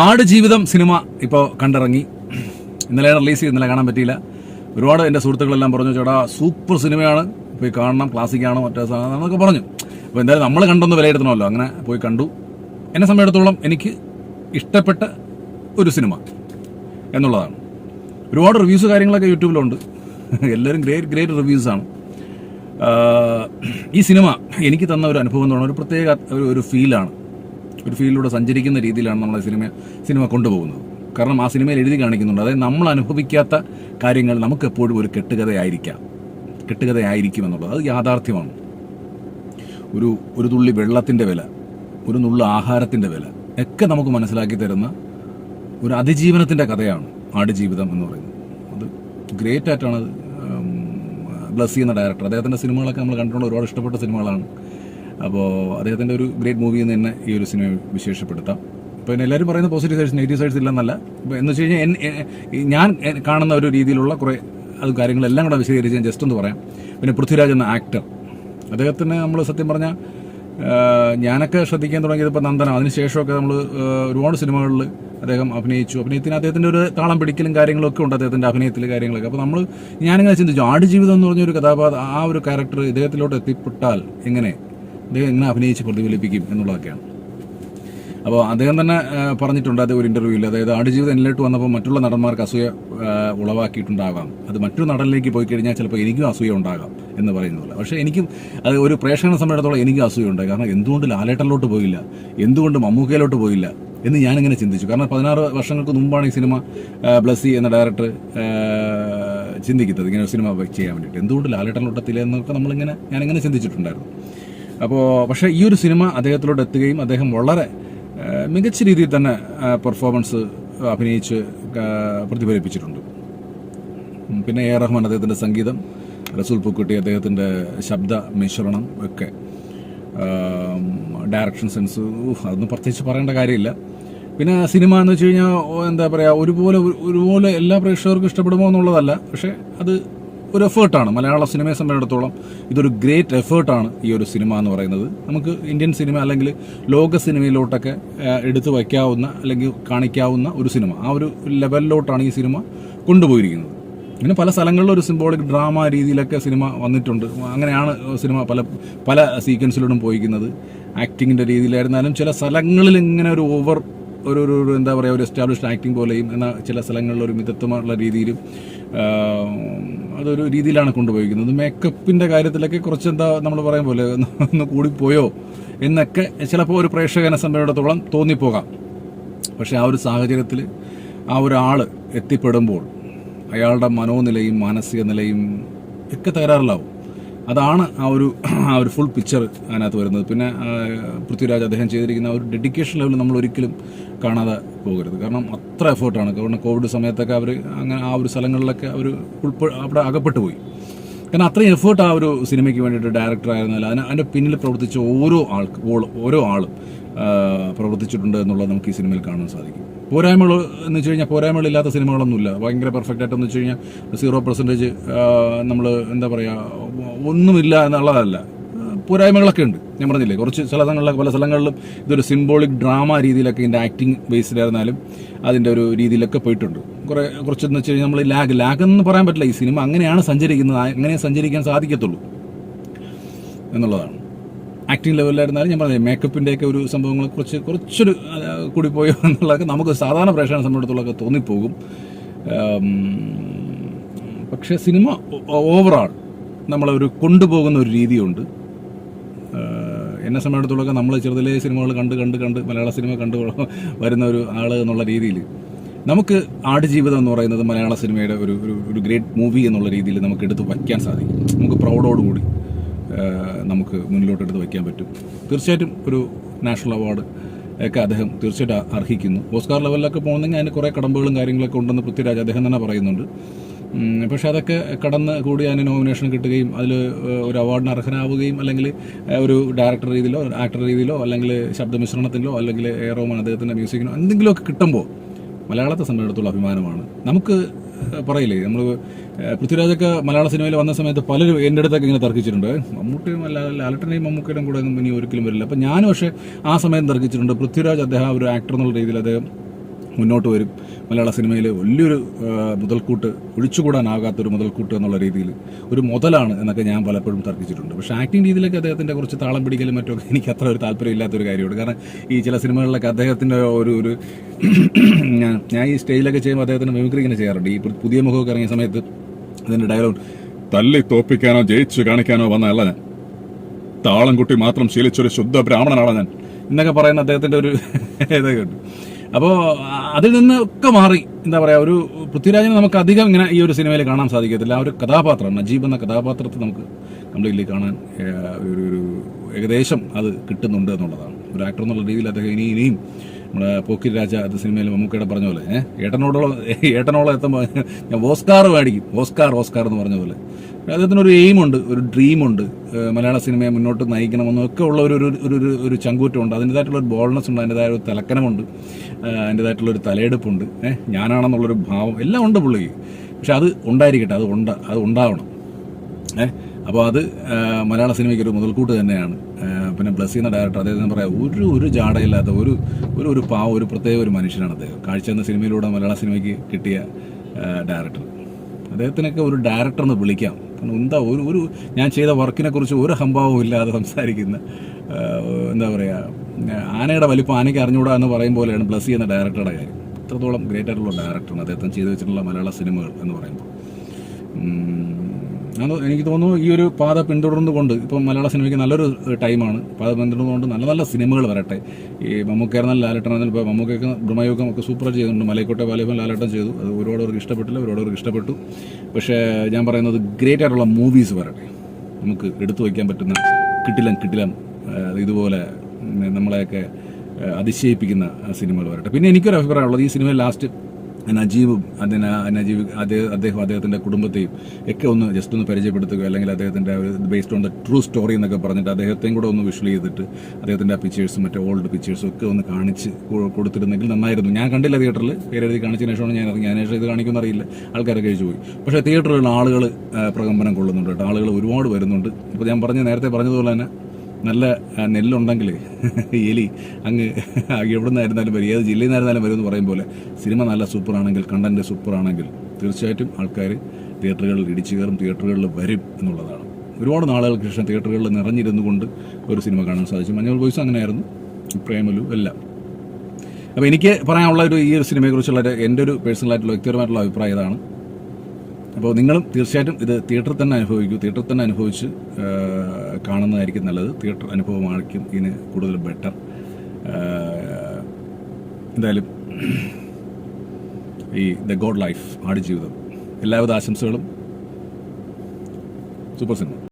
ആട് ജീവിതം സിനിമ ഇപ്പോൾ കണ്ടിറങ്ങി. ഇന്നലെ റിലീസ് ചെയ്ത് ഇന്നലെ കാണാൻ പറ്റിയില്ല. ഒരുപാട് എന്റെ സുഹൃത്തുക്കളെല്ലാം പറഞ്ഞു ചേട്ടാ സൂപ്പർ സിനിമയാണ്. പോയി കാണണം ക്ലാസിക്കാണ് മറ്റേ സാധനം എന്നൊക്കെ പറഞ്ഞു. അപ്പോൾ എന്തായാലും നമ്മൾ കണ്ടൊന്ന് വിലയിരുത്തണമല്ലോ. അങ്ങനെ പോയി കണ്ടു. എന്നെ സമയത്തോളം എനിക്ക് ഇഷ്ടപ്പെട്ട ഒരു സിനിമ എന്നുള്ളതാണ്. ഒരുപാട് റിവ്യൂസ് കാര്യങ്ങളൊക്കെ യൂട്യൂബിലുണ്ട്. എല്ലാവരും ഗ്രേറ്റ് ഗ്രേറ്റ് റിവ്യൂസാണ് ഈ സിനിമ എനിക്ക് തന്ന ഒരു അനുഭവം എന്ന് പറഞ്ഞാൽ ഒരു പ്രത്യേക ഒരു ഫീലാണ് ഒരു ഫീലിലൂടെ സഞ്ചരിക്കുന്ന രീതിയിലാണ് നമ്മൾ സിനിമ സിനിമ കൊണ്ടുപോകുന്നത്. കാരണം ആ സിനിമയിൽ എഴുതി കാണിക്കുന്നുണ്ട്. അതായത് നമ്മൾ അനുഭവിക്കാത്ത കാര്യങ്ങൾ നമുക്ക് എപ്പോഴും ഒരു കെട്ടുകഥയായിരിക്കാം. കെട്ടുകഥയായിരിക്കും എന്നുള്ളത് അത് യാഥാർത്ഥ്യമാണ്. ഒരു ഒരു തുള്ളി വെള്ളത്തിന്റെ വില ഒരു നുള്ള ആഹാരത്തിന്റെ വില ഒക്കെ നമുക്ക് മനസ്സിലാക്കി തരുന്ന ഒരു അതിജീവനത്തിന്റെ കഥയാണ് ആടുജീവിതം എന്ന് പറയുന്നത്. അത് ഗ്രേറ്റ് ആയിട്ടാണ് ബ്ലസ് ചെയ്യുന്ന ഡയറക്ടർ അദ്ദേഹത്തിന്റെ സിനിമകളൊക്കെ നമ്മൾ കണ്ടിട്ടുണ്ട്. ഒരുപാട് ഇഷ്ടപ്പെട്ട സിനിമകളാണ്. അപ്പോൾ അദ്ദേഹത്തിന്റെ ഒരു ഗ്രേറ്റ് മൂവി എന്ന് തന്നെ ഈ ഒരു സിനിമ വിശേഷപ്പെടുത്താം. ഇപ്പോൾ എല്ലാവരും പറയുന്ന പോസിറ്റീവ് സൈഡ്സ് നെഗറ്റീവ് സൈഡ്സ് ഇല്ലെന്നല്ല. ഇപ്പോൾ എന്ന് വെച്ച് കഴിഞ്ഞാൽ ഞാൻ കാണുന്ന ഒരു രീതിയിലുള്ള കുറേ അത് കാര്യങ്ങളെല്ലാം കൂടെ വിശദീകരിച്ച് ഞാൻ ജസ്റ്റ് ഒന്ന് പറയാം. പിന്നെ പൃഥ്വിരാജ് എന്ന ആക്ടർ അദ്ദേഹത്തിന് നമ്മൾ സത്യം പറഞ്ഞാൽ ഞാനൊക്കെ ശ്രദ്ധിക്കാൻ തുടങ്ങിയത് ഇപ്പോൾ നന്ദന. അതിനുശേഷമൊക്കെ നമ്മൾ ഒരുപാട് സിനിമകളിൽ അദ്ദേഹം അഭിനയിച്ചു. അഭിനയത്തിന് അദ്ദേഹത്തിന്റെ ഒരു താളം പിടിക്കലും കാര്യങ്ങളൊക്കെ ഉണ്ട് അദ്ദേഹത്തിന്റെ അഭിനയത്തിൽ കാര്യങ്ങളൊക്കെ. അപ്പോൾ നമ്മൾ ഞാനിങ്ങനെ ചിന്തിച്ചു ആടുജീവിതം എന്ന് പറഞ്ഞൊരു കഥാപാത്രം ആ ഒരു ക്യാരക്ടർ ഇദ്ദേഹത്തിലോട്ട് എത്തിപ്പെട്ടാൽ എങ്ങനെ? അദ്ദേഹം എങ്ങനെ അഭിനയിച്ച് പ്രതിഫലിപ്പിക്കും എന്നുള്ളതൊക്കെയാണ്. അപ്പോൾ അദ്ദേഹം തന്നെ പറഞ്ഞിട്ടുണ്ട് അത് ഒരു ഇന്റർവ്യൂവിൽ അതായത് ആടുജീവിതം എന്നിലോട്ട് വന്നപ്പോൾ മറ്റുള്ള നടന്മാർക്ക് അസൂയ ഉളവാക്കിയിട്ടുണ്ടാകാം. അത് മറ്റൊരു നടനിലേക്ക് പോയി കഴിഞ്ഞാൽ ചിലപ്പോൾ എനിക്കും അസൂയ ഉണ്ടാകാം എന്ന് പറയുന്നില്ല പക്ഷേ എനിക്കും അത് ഒരു പ്രേക്ഷകനെ സംബന്ധിച്ചിടത്തോളം എനിക്കും അസൂയ ഉണ്ട്. കാരണം എന്തുകൊണ്ട് ലാലേട്ടനിലോട്ട് പോയില്ല? എന്തുകൊണ്ട് മമ്മൂക്കയിലോട്ട് പോയില്ല? എന്ന് ഞാനിങ്ങനെ ചിന്തിച്ചു. കാരണം പതിനാറ് വർഷങ്ങൾക്ക് മുമ്പാണ് ഈ സിനിമ ബ്ലസ്സി എന്ന ഡയറക്ടർ ചിന്തിക്കുന്നത്. ഇങ്ങനെ ഒരു സിനിമ ചെയ്യാൻ വേണ്ടിയിട്ട്. എന്തുകൊണ്ട് ലാലേട്ടനിലോട്ടത്തില്ല എന്നൊക്കെ നമ്മളിങ്ങനെ ഞാനിങ്ങനെ ചിന്തിച്ചിട്ടുണ്ടായിരുന്നു. അപ്പോൾ പക്ഷേ ഈ ഒരു സിനിമ അദ്ദേഹത്തിലോട്ട് എത്തുകയും അദ്ദേഹം വളരെ മികച്ച രീതിയിൽ തന്നെ പെർഫോമൻസ് അഭിനയിച്ച് പ്രതിഫലിപ്പിച്ചിട്ടുണ്ട്. പിന്നെ എ റഹ്മാൻ അദ്ദേഹത്തിന്റെ സംഗീതം റസൂൽ പൂക്കുട്ടി അദ്ദേഹത്തിന്റെ ശബ്ദ മിശ്രണം ഒക്കെ. ഡയറക്ഷൻ സെൻസ് അതൊന്നും പ്രത്യേകിച്ച് പറയേണ്ട കാര്യമില്ല. പിന്നെ സിനിമ എന്ന് വെച്ച് കഴിഞ്ഞാൽ എന്താ പറയുക ഒരുപോലെ ഒരുപോലെ എല്ലാ പ്രേക്ഷകർക്കും ഇഷ്ടപ്പെടുമോ എന്നുള്ളതല്ല. പക്ഷേ അത് ഒരു എഫേർട്ടാണ് മലയാള സിനിമയെ സംബന്ധിച്ചിടത്തോളം ഇതൊരു ഗ്രേറ്റ് എഫേർട്ടാണ് ഈ ഒരു സിനിമ എന്ന് പറയുന്നത്. നമുക്ക് ഇന്ത്യൻ സിനിമ അല്ലെങ്കിൽ ലോക സിനിമയിലോട്ടൊക്കെ എടുത്തു വയ്ക്കാവുന്ന അല്ലെങ്കിൽ കാണിക്കാവുന്ന ഒരു സിനിമ. ആ ഒരു ലെവലിലോട്ടാണ് ഈ സിനിമ കൊണ്ടുപോയിരിക്കുന്നത്. പിന്നെ പല സ്ഥലങ്ങളിലും ഒരു സിംബോളിക് ഡ്രാമ രീതിയിലൊക്കെ സിനിമ വന്നിട്ടുണ്ട്. അങ്ങനെയാണ് സിനിമ പല പല സീക്വൻസിലോടും പോയിക്കുന്നത് ആക്ടിങ്ങിന്റെ രീതിയിലായിരുന്നാലും ചില സ്ഥലങ്ങളിൽ ഇങ്ങനെ ഒരു ഓവർ ഒരു ഒരു എന്താ പറയുക ഒരു എസ്റ്റാബ്ലിഷ്ഡ് ആക്ടിങ് പോലെയും എന്നാൽ ചില സ്ഥലങ്ങളിൽ ഒരു മിതത്വമുള്ള രീതിയിലും അതൊരു രീതിയിലാണ് കൊണ്ടുപോയിരിക്കുന്നത്. മേക്കപ്പിന്റെ കാര്യത്തിലൊക്കെ കുറച്ച് എന്താ നമ്മൾ പറയും പോലെ ഒന്ന് കൂടിപ്പോയോ എന്നൊക്കെ ചിലപ്പോൾ ഒരു പ്രേക്ഷകനെ സംബന്ധിച്ചിടത്തോളം തോന്നിപ്പോകാം. പക്ഷേ ആ ഒരു സാഹചര്യത്തിൽ ആ ഒരാൾ എത്തിപ്പെടുമ്പോൾ അയാളുടെ മനോനിലയും മാനസിക നിലയും ഒക്കെ തകരാറിലാവും. അതാണ് ആ ഒരു ആ ഒരു ഫുൾ പിക്ചർ അതിനകത്ത് വരുന്നത്. പിന്നെ പൃഥ്വിരാജ് അദ്ദേഹം ചെയ്തിരിക്കുന്ന ഒരു ഡെഡിക്കേഷൻ ലെവൽ നമ്മൾ ഒരിക്കലും കാണാതെ പോകരുത്. കാരണം അത്ര എഫേർട്ടാണ് കാരണം കോവിഡ് സമയത്തൊക്കെ അവർ അങ്ങനെ ആ ഒരു സ്ഥലങ്ങളിലൊക്കെ അവർ ഉൾപ്പെ അവിടെ അകപ്പെട്ടു പോയി. കാരണം അത്രയും എഫേർട്ട് ആ ഒരു സിനിമയ്ക്ക് വേണ്ടിയിട്ട് ഡയറക്ടർ ആയിരുന്നാലും അതിന് അതിന്റെ പിന്നിൽ പ്രവർത്തിച്ച ഓരോ ആൾക്ക് ഓരോ ആളും പ്രവർത്തിച്ചിട്ടുണ്ട് എന്നുള്ളത് നമുക്ക് ഈ സിനിമയിൽ കാണാൻ സാധിക്കും. പോരായ്മകൾ എന്ന് വെച്ച് കഴിഞ്ഞാൽ പോരായ്മകളില്ലാത്ത സിനിമകളൊന്നുമില്ല. ഭയങ്കര പെർഫെക്റ്റ് ആയിട്ടെന്ന് വെച്ച് കഴിഞ്ഞാൽ സീറോ പെർസെന്റേജ് നമ്മൾ എന്താ പറയുക ഒന്നുമില്ല എന്നുള്ളതല്ല. പോരായ്മകളൊക്കെ ഉണ്ട്. ഞാൻ പറഞ്ഞില്ലേ കുറച്ച് സ്ഥലങ്ങളിലൊക്കെ പല സ്ഥലങ്ങളിലും ഇതൊരു സിംബോളിക് ഡ്രാമ രീതിയിലൊക്കെ ഇതിന്റെ ആക്ടിങ് ബേസിലായിരുന്നാലും അതിന്റെ ഒരു രീതിയിലൊക്കെ പോയിട്ടുണ്ട്. കുറേ കുറച്ചെന്ന് വെച്ച് കഴിഞ്ഞാൽ നമ്മൾ ലാഗ് ലാഗ് എന്ന് പറയാൻ പറ്റില്ല. ഈ സിനിമ അങ്ങനെയാണ് സഞ്ചരിക്കുന്നത് അങ്ങനെ സഞ്ചരിക്കാൻ സാധിക്കത്തുള്ളൂ എന്നുള്ളതാണ്. ആക്ടിങ് ലെവലിലായിരുന്നാലും ഞാൻ പറഞ്ഞില്ലേ മേക്കപ്പിന്റെയൊക്കെ ഒരു സംഭവങ്ങളെ കുറച്ച് കുറച്ചൊരു കൂടി പോയോ എന്നുള്ളതൊക്കെ നമുക്ക് സാധാരണ പ്രേക്ഷകനെ സംബന്ധിച്ചിടത്തോളമൊക്കെ തോന്നിപ്പോകും. പക്ഷേ സിനിമ ഓവറാൾ നമ്മളൊരു കൊണ്ടുപോകുന്ന ഒരു രീതിയുണ്ട്. എന്നെ സംബന്ധിച്ചിടത്തോളമൊക്കെ നമ്മൾ ചെറുതിലെ സിനിമകൾ കണ്ട് കണ്ട് കണ്ട് മലയാള സിനിമ കണ്ട് വരുന്ന ഒരു ആൾ എന്നുള്ള രീതിയിൽ നമുക്ക് ആടുജീവിതം എന്ന് പറയുന്നത് മലയാള സിനിമയുടെ ഒരു ഒരു ഗ്രേറ്റ് മൂവി എന്നുള്ള രീതിയിൽ നമുക്ക് എടുത്ത് വയ്ക്കാൻ സാധിക്കും. നമുക്ക് പ്രൗഡോടുകൂടി നമുക്ക് മുന്നിലോട്ടെടുത്ത് വയ്ക്കാൻ പറ്റും. തീർച്ചയായിട്ടും ഒരു നാഷണൽ അവാർഡ് ഒക്കെ അദ്ദേഹം തീർച്ചയായിട്ടും അർഹിക്കുന്നു. ഓസ്കാർ ലെവലിലൊക്കെ പോകുന്നെങ്കിൽ അതിന് കുറേ കടമ്പകളും കാര്യങ്ങളൊക്കെ ഉണ്ടെന്ന് പൃഥ്വിരാജ് അദ്ദേഹം തന്നെ പറയുന്നുണ്ട്. പക്ഷെ അതൊക്കെ കടന്ന് കൂടി അതിന് നോമിനേഷൻ കിട്ടുകയും അതിൽ ഒരു അവാർഡിന് അർഹനാവുകയും അല്ലെങ്കിൽ ഒരു ഡയറക്ടർ രീതിയിലോ ആക്ടർ രീതിയിലോ അല്ലെങ്കിൽ ശബ്ദമിശ്രണത്തിലോ അല്ലെങ്കിൽ ഏറോമാണ് അദ്ദേഹത്തിന്റെ മ്യൂസിക്കിനോ എന്തെങ്കിലുമൊക്കെ കിട്ടുമ്പോൾ മലയാളത്തെ സംബന്ധിച്ചിടത്തോളം അഭിമാനമാണ്. നമുക്ക് പറയില്ലേ? നമ്മൾ പൃഥ്വിരാജൊക്കെ മലയാള സിനിമയിൽ വന്ന സമയത്ത് പലരും എന്റെ അടുത്തൊക്കെ ഇങ്ങനെ തർക്കിച്ചിട്ടുണ്ട്. "ഏ, മമ്മൂട്ടിയും അല്ല ലാലട്ടനെയും മമ്മൂക്കയുടെയും കൂടെ ഒന്നും ഇനി ഒരിക്കലും വരില്ല. അപ്പം ഞാനും പക്ഷേ ആ സമയം തർക്കിച്ചിട്ടുണ്ട്. പൃഥ്വിരാജ് അദ്ദേഹം ഒരു ആക്ടർ എന്നുള്ള രീതിയിൽ അദ്ദേഹം മുന്നോട്ട് വരും. മലയാള സിനിമയിലെ വലിയൊരു മുതൽക്കൂട്ട് ഒഴിച്ചുകൂടാനാകാത്തൊരു മുതൽക്കൂട്ട് എന്നുള്ള രീതിയിൽ ഒരു മുതലാണ് എന്നൊക്കെ ഞാൻ പലപ്പോഴും തർക്കിച്ചിട്ടുണ്ട്. പക്ഷേ ആക്ടിങ് രീതിയിലൊക്കെ അദ്ദേഹത്തിന്റെ കുറച്ച് താളം പിടിക്കലും മറ്റൊക്കെ എനിക്ക് അത്ര ഒരു താല്പര്യമില്ലാത്തൊരു കാര്യമുണ്ട്. കാരണം ഈ ചില സിനിമകളിലൊക്കെ അദ്ദേഹത്തിന്റെ ഒരു ഒരു ഞാൻ ഞാൻ ഈ സ്റ്റേജിലൊക്കെ ചെയ്യുമ്പോൾ അദ്ദേഹത്തിന് മിമിക്രി ഇങ്ങനെ ചെയ്യാറുണ്ട്. ഈ പുതിയ മുഖമൊക്കെ ഇറങ്ങിയ സമയത്ത് അതിന്റെ ഡയലോഗ് തല്ലി തോപ്പിക്കാനോ ജയിച്ചു കാണിക്കാനോ വന്നതല്ല ഞാൻ. താളം കുട്ടി മാത്രം ശീലിച്ചൊരു ശുദ്ധ ബ്രാഹ്മണനാണ് ഞാൻ. എന്നൊക്കെ പറയുന്ന അദ്ദേഹത്തിന്റെ ഒരു ഇതൊക്കെ ഉണ്ട്. അപ്പോൾ അതിൽ നിന്നൊക്കെ മാറി എന്താ പറയാ ഒരു പൃഥ്വിരാജിനെ നമുക്ക് അധികം ഇങ്ങനെ ഈ ഒരു സിനിമയിൽ കാണാൻ സാധിക്കത്തില്ല. ആ ഒരു കഥാപാത്രം നജീബ് എന്ന കഥാപാത്രത്തെ നമുക്ക് കംപ്ലീറ്റ്ലി കാണാൻ ഒരു ഒരു ഏകദേശം അത് കിട്ടുന്നുണ്ട് എന്നുള്ളതാണ്. ഒരു ആക്ടർ എന്നുള്ള രീതിയിൽ അദ്ദേഹം ഇനി ഇനിയും നമ്മുടെ പോക്കിൽ രാജ അത് സിനിമയിൽ മമ്മൂക്കയുടെ പറഞ്ഞ പോലെ ഏഹ് ഏട്ടനോടോളം ഏട്ടനോളം എത്തുമ്പോൾ ഞാൻ ഓസ്കാർ മേടിക്കും. ഓസ്കാർ ഓസ്കാർ എന്ന് പറഞ്ഞ പോലെ. അദ്ദേഹത്തിനൊരു എയിമുണ്ട് ഒരു ഡ്രീമുണ്ട്. മലയാള സിനിമയെ മുന്നോട്ട് നയിക്കണമെന്നൊക്കെ ഉള്ള ഒരു ഒരു ഒരു ചങ്കൂറ്റമുണ്ട്. അതിന്റെതായിട്ടുള്ള ഒരു ബോൾനെസ് ഉണ്ട് അതിന്റെതായ ഒരു തലക്കനമുണ്ട്. അതിന്റെതായിട്ടുള്ള ഒരു തലയെടുപ്പുണ്ട്. ഏഹ് ഞാനാണെന്നുള്ളൊരു ഭാവം. എല്ലാം ഉണ്ട് പുള്ളിക്ക്. പക്ഷെ അത് ഉണ്ടായിരിക്കട്ടെ അത് ഉണ്ട അത് ഉണ്ടാവണം. ഏഹ് അപ്പോൾ അത് മലയാള സിനിമയ്ക്ക് ഒരു മുതൽക്കൂട്ട് തന്നെയാണ്. പിന്നെ ബ്ലസ് ചെയ്യുന്ന ഡയറക്ടർ അദ്ദേഹത്തിന് പറയാം ഒരു ഒരു ജാടയില്ലാത്ത ഒരു ഒരു ഒരു പാവ ഒരു പ്രത്യേക ഒരു മനുഷ്യനാണ് അദ്ദേഹം. കാഴ്ച എന്ന സിനിമയിലൂടെ മലയാള സിനിമയ്ക്ക് കിട്ടിയ ഡയറക്ടർ. അദ്ദേഹത്തിനൊക്കെ ഒരു ഡയറക്ടർ എന്ന് വിളിക്കാം. കാരണം എന്താ ഒരു ഒരു ഞാൻ ചെയ്ത വർക്കിനെ കുറിച്ച് ഒരു ഹംഭാവവും ഇല്ലാതെ സംസാരിക്കുന്ന എന്താ പറയുക ആനയുടെ വലിപ്പം ആനയ്ക്ക് അറിഞ്ഞുകൂടാ എന്ന് പറയും പോലെയാണ് ബ്ലസ് ചെയ്യുന്ന ഡയറക്ടറുടെ കാര്യം. ഇത്രത്തോളം ഗ്രേറ്റ് ആയിട്ടുള്ള ഡയറക്ടറാണ് അദ്ദേഹത്തിന് ചെയ്തു വെച്ചിട്ടുള്ള മലയാള സിനിമകൾ എന്ന് പറയുമ്പോൾ. എനിക്ക് തോന്നുന്നു ഈ ഒരു പാത പിന്തുടർന്നുകൊണ്ട് ഇപ്പം മലയാള സിനിമയ്ക്ക് നല്ലൊരു ടൈമാണ്. പാത പിന്തുടർന്നുകൊണ്ട് നല്ല നല്ല സിനിമകൾ വരട്ടെ. ഈ മമ്മൂക്കായിരുന്നാലും ലാലേട്ടനായിരുന്നാലും ഇപ്പോൾ മമ്മൂക്കൊക്കെ ബ്രഹ്മയോഗം ഒക്കെ സൂപ്പർ ചെയ്തിട്ടുണ്ട്. മലയക്കോട്ടെ വാലിബൻ ലാലേട്ടൻ ചെയ്തു. അത് ഒരുപാട് അവർക്ക് ഇഷ്ടപ്പെട്ടില്ല ഒരുപാട് അവർക്ക് ഇഷ്ടപ്പെട്ടു. പക്ഷേ ഞാൻ പറയുന്നത് ഗ്രേറ്റ് ആയിട്ടുള്ള മൂവീസ് വരട്ടെ. നമുക്ക് എടുത്തു വയ്ക്കാൻ പറ്റുന്ന കിട്ടിലം കിട്ടിലം ഇതുപോലെ നമ്മളെയൊക്കെ അതിശയിപ്പിക്കുന്ന സിനിമകൾ വരട്ടെ. പിന്നെ എനിക്കൊരു അഭിപ്രായമുള്ളത് ഈ സിനിമയിൽ ലാസ്റ്റ് നജീബും അതിന് നജീബ് അദ്ദേഹം അദ്ദേഹം അദ്ദേഹത്തിന്റെ കുടുംബത്തെയും ഒക്കെ ഒന്ന് ജസ്റ്റ് ഒന്ന് പരിചയപ്പെടുത്തുക അല്ലെങ്കിൽ അദ്ദേഹത്തിന്റെ based on the true story എന്നൊക്കെ പറഞ്ഞിട്ട് അദ്ദേഹത്തെയും കൂടെ ഒന്ന് വിഷ്വൽ ചെയ്തിട്ട് അദ്ദേഹത്തിന്റെ ആ പിക്ചേഴ്സും മറ്റേ ഓൾഡ് പിക്ചേഴ്സും ഒക്കെ ഒന്ന് കാണിച്ച് കൊടുത്തിരുന്നെങ്കിൽ നന്നായിരുന്നു. ഞാൻ കണ്ടില്ല തിയേറ്ററിൽ പേരെഴുതി കാണിച്ചതിന് ശേഷമാണ് ഞാൻ ഇറങ്ങി അതിനുശേഷം ഇത് കാണിക്കുമെന്ന് അറിയില്ല. ആൾക്കാരെ കഴിച്ചു പോയി. പക്ഷേ തിയേറ്ററിൽ ആളുകൾ പ്രകമ്പനം കൊള്ളുന്നുണ്ട് കേട്ടോ. ആളുകൾ ഒരുപാട് വരുന്നുണ്ട്. ഇപ്പോൾ ഞാൻ പറഞ്ഞ നേരത്തെ പറഞ്ഞതുപോലെ തന്നെ നല്ല നെല്ലുണ്ടെങ്കിൽ എലി അങ്ങ് എവിടെ നിന്നായിരുന്നാലും വരും. ഏത് ജില്ലയിൽ നിന്നായിരുന്നാലും വരും എന്ന് പറയും പോലെ സിനിമ നല്ല സൂപ്പറാണെങ്കിൽ കണ്ടന്റ് സൂപ്പറാണെങ്കിൽ തീർച്ചയായിട്ടും ആൾക്കാർ തിയേറ്ററുകളിൽ ഇടിച്ചു കയറും തിയേറ്ററുകളിൽ വരും എന്നുള്ളതാണ്. ഒരുപാട് നാളുകൾക്ക് ശേഷം തിയേറ്ററുകളിൽ നിറഞ്ഞിരുന്നു കൊണ്ട് ഒരു സിനിമ കാണാൻ സാധിച്ചു. മഞ്ഞൾ ബോയ്സ് അങ്ങനെയായിരുന്നു പ്രേമലു എല്ലാം. അപ്പോൾ എനിക്ക് പറയാനുള്ള ഒരു ഈ ഒരു സിനിമയെക്കുറിച്ചുള്ള എന്റെ ഒരു പേഴ്സണലായിട്ടുള്ള വ്യക്തിപരമായിട്ടുള്ള അഭിപ്രായം ഇതാണ്. അപ്പോൾ നിങ്ങളും തീർച്ചയായിട്ടും ഇത് തിയേറ്ററിൽ തന്നെ അനുഭവിക്കൂ. തിയേറ്ററിൽ തന്നെ അനുഭവിച്ച് കാണുന്നതായിരിക്കും നല്ലത്. തിയേറ്റർ അനുഭവമായിരിക്കും ഇതിന് കൂടുതൽ ബെറ്റർ എന്തായാലും ഈ ദ ഗോഡ് ലൈഫ് ആടുജീവിതം. എല്ലാവിധ ആശംസകളും. Super cinema.